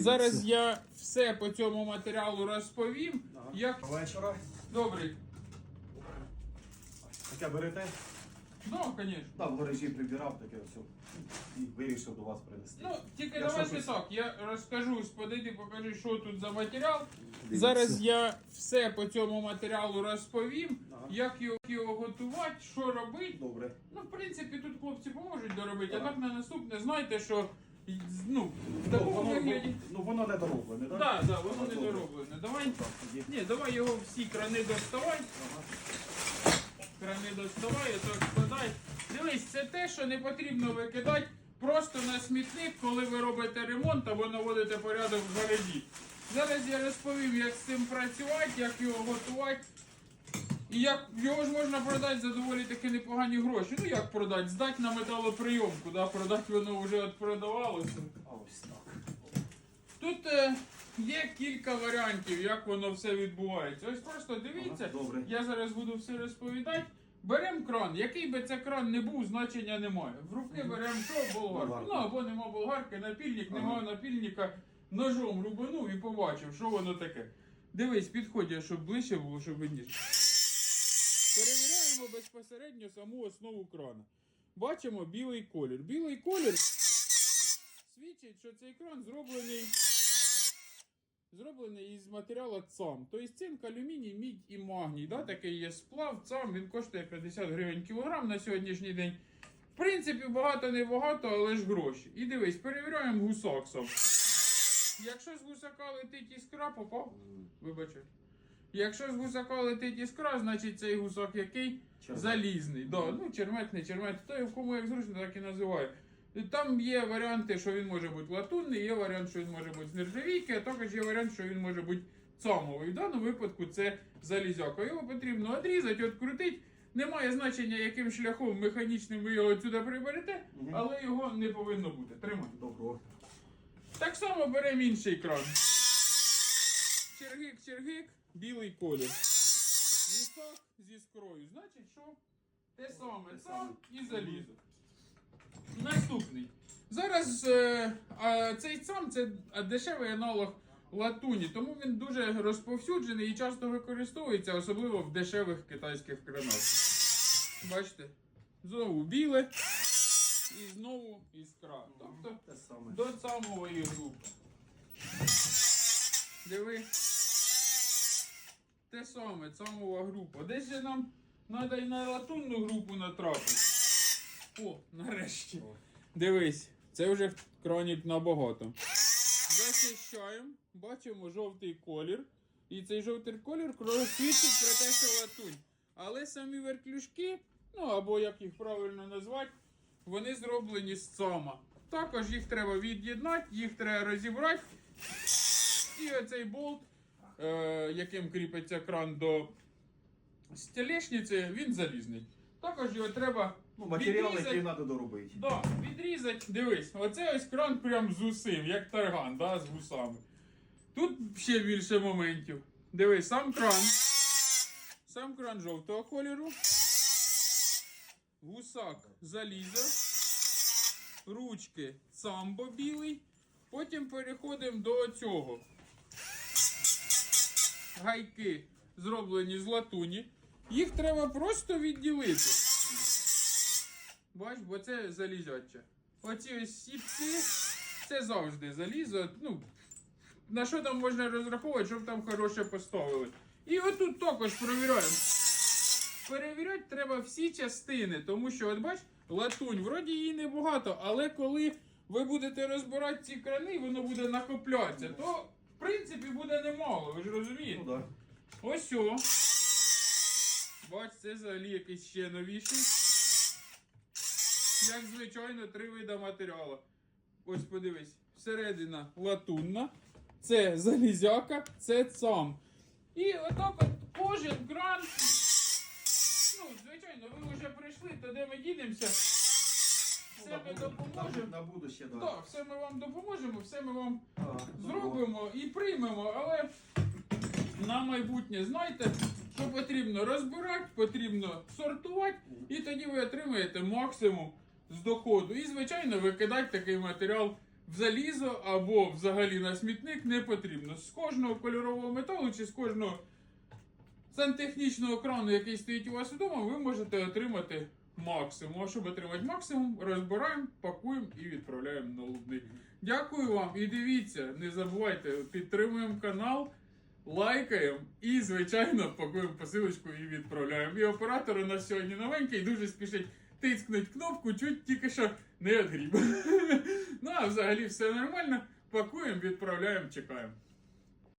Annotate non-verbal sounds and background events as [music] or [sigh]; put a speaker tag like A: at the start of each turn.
A: Зараз я все по цьому матеріалу розповім.
B: Ага.
A: Як
B: Вечора.
A: добрий.
B: Таке берете?
A: Ну, звісно.
B: Так, в гаражі прибирав таке все. І вирішив до вас принести.
A: Ну, тільки
B: Якщо
A: давайте
B: щось-
A: так, я розкажу, подойди, покажи, що тут за матеріал.
B: Дивіться.
A: Зараз я все по цьому матеріалу розповім,
B: Ага.
A: як його, його готувати, що робити.
B: Добре.
A: Ну, в принципі, тут хлопці поможуть доробити, а
B: Ага.
A: так на наступне, знайте, що ну, в
B: Ну,
A: такому
B: воно,
A: вигляді.
B: ну, воно не дороблене, так?
A: Так, так, воно не дороблене. Давай.
B: Так.
A: Ні, давай його всі крани доставай.
B: Ага.
A: Крани доставай, так складай. Дивись, це те, що не потрібно викидати просто на смітник, коли ви робите ремонт або наводите порядок в гаражі. Зараз я розповім, як з цим працювати, як його готувати. І як його ж можна продати за доволі таки непогані гроші. Ну як продати? Здати на металоприйомку, да? продати воно вже от продавалося.
B: А ось так.
A: Тут е, є кілька варіантів, як воно все відбувається. Ось просто дивіться,
B: Ага, добре.
A: я зараз буду все розповідати. Беремо кран, який би це кран не був, значення немає. В руки беремо що? Болгарку.
B: Болгарку.
A: Ну або нема болгарки, напільник,
B: Ага.
A: нема напільника, ножом рубанув і побачив, що воно таке. Дивись, підходь, я, щоб ближче було, щоб видніше. Перевіряємо безпосередньо саму основу крана. Бачимо білий колір. Білий колір свідчить, що цей кран зроблений, зроблений із матеріалу ЦАМ. Тобто цинк, алюміній, мідь і магній. Да? Такий є сплав, ЦАМ, він коштує 50 гривень кілограм на сьогоднішній день. В принципі, багато не багато, але ж гроші. І дивись, перевіряємо гусак сам. Якщо з гусака летить іскра, попав. Вибачте. Якщо з гусака летить іскра, значить цей гусак який?
B: Чермет.
A: Залізний. Да, ну, чермет, не чермет. Хто в кому як зручно, так і називає. Там є варіанти, що він може бути латунний, є варіант, що він може бути з нержавійки, а також є варіант, що він може бути цамовий. В даному випадку це залізяка. Його потрібно відрізати, відкрутити. Немає значення, яким шляхом механічним ви його сюди приберете, але його не повинно бути. Тримай.
B: Добро.
A: Так само беремо інший кран. Чергик, чергик, білий колір. Гусак зі іскрою. Значить, що? Те саме, сам і залізо. Наступний. Зараз е, а, цей сам це дешевий аналог латуні, тому він дуже розповсюджений і часто використовується, особливо в дешевих китайських кранах. Бачите? Знову біле і знову іскра. Тобто
B: Те саме.
A: до самої групи. Диви. Те саме, самова група. Десь же нам треба і на латунну групу натрапити. О, нарешті. Дивись, це вже кронік набагато. Захищаємо, бачимо жовтий колір. І цей жовтий колір свідчить про те, що латунь. Але самі вертлюжки, ну або як їх правильно назвати, вони зроблені з цома. Також їх треба від'єднати, їх треба розібрати. І оцей болт, яким кріпиться кран до стелешниці, він залізний. Також його треба
B: Ну, матеріал, який треба доробити.
A: Да, відрізати, дивись, оце ось кран прям з усим, як тарган, да, з гусами. Тут ще більше моментів. Дивись, сам кран. Сам кран жовтого кольору. Гусак залізо. Ручки самбо білий. Потім переходимо до цього. Гайки зроблені з латуні. Їх треба просто відділити. Бач, бо це залізяче. Оці ось сіпки, це завжди залізо. Ну, на що там можна розраховувати, щоб там хороше поставили. І отут також перевіряємо. Перевіряти треба всі частини, тому що, от бач, латунь, вроді її небагато, але коли ви будете розбирати ці крани, воно буде накоплятися, то в принципі буде немало, ви ж розумієте?
B: Ну так.
A: Ось о. Бач, це взагалі якийсь ще новіший. Як звичайно, три вида матеріалу. Ось подивись, всередина латунна, це залізяка, це цам. І отак от кожен кран. Ну, звичайно, ви вже прийшли, то де ми дінемося. Все ми допоможемо.
B: На будуще, так.
A: Так, все ми вам допоможемо, все ми вам
B: Так,
A: зробимо і приймемо, але на майбутнє знайте, що потрібно розбирати, потрібно сортувати, і тоді ви отримаєте максимум з доходу. І, звичайно, викидати такий матеріал в залізо або взагалі на смітник не потрібно. З кожного кольорового металу чи з кожного сантехнічного крану, який стоїть у вас вдома, ви можете отримати максимум. А щоб отримати максимум, розбираємо, пакуємо і відправляємо на лубник. Дякую вам і дивіться, не забувайте, підтримуємо канал, лайкаємо і, звичайно, пакуємо посилочку і відправляємо. І оператор у нас сьогодні новенький, дуже спішить тискнуть кнопку, чуть тільки що не відгріб. [laughs] ну а взагалі все нормально. Пакуємо, відправляємо, чекаємо.